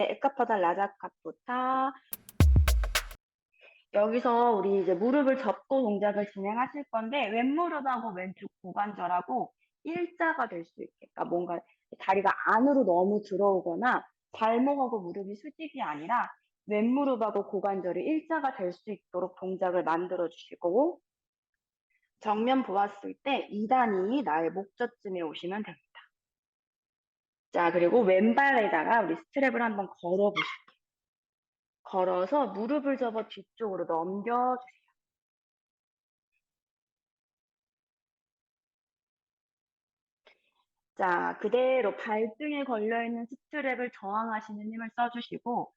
에카파다 라자카푸타. 여기서 우리 이제 무릎을 접고 동작을 진행하실 건데 왼무릎하고 왼쪽 고관절하고 일자가 될 수 있게 그러니까 뭔가 다리가 안으로 너무 들어오거나 발목하고 무릎이 수직이 아니라 왼무릎하고 고관절이 일자가 될 수 있도록 동작을 만들어 주시고 정면 보았을 때 2단이 나의 목젖쯤에 오시면 됩니다. 자, 그리고 왼발에다가 우리 스트랩을 한번 걸어 보실게요. 걸어서 무릎을 접어 뒤쪽으로 넘겨주세요. 자, 그대로 발등에 걸려있는 스트랩을 저항하시는 힘을 써주시고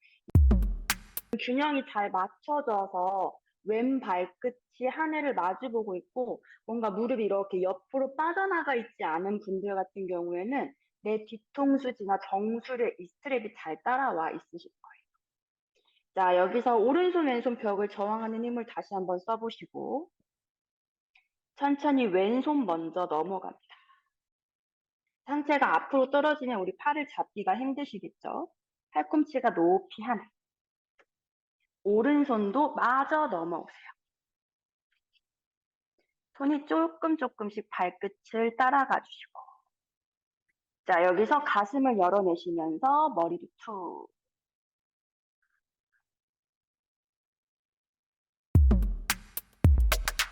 균형이 잘 맞춰져서 왼 발끝이 하늘을 마주보고 있고 뭔가 무릎이 이렇게 옆으로 빠져나가 있지 않은 분들 같은 경우에는 내 뒤통수지나 정수를 이 스트랩이 잘 따라와 있으실 거예요. 자, 여기서 오른손 왼손 벽을 저항하는 힘을 다시 한번 써보시고 천천히 왼손 먼저 넘어갑니다. 상체가 앞으로 떨어지면 우리 팔을 잡기가 힘드시겠죠? 팔꿈치가 높이 하늘. 오른손도 마저 넘어오세요. 손이 조금 조금씩 발끝을 따라가 주시고. 자, 여기서 가슴을 열어내시면서 머리도 툭.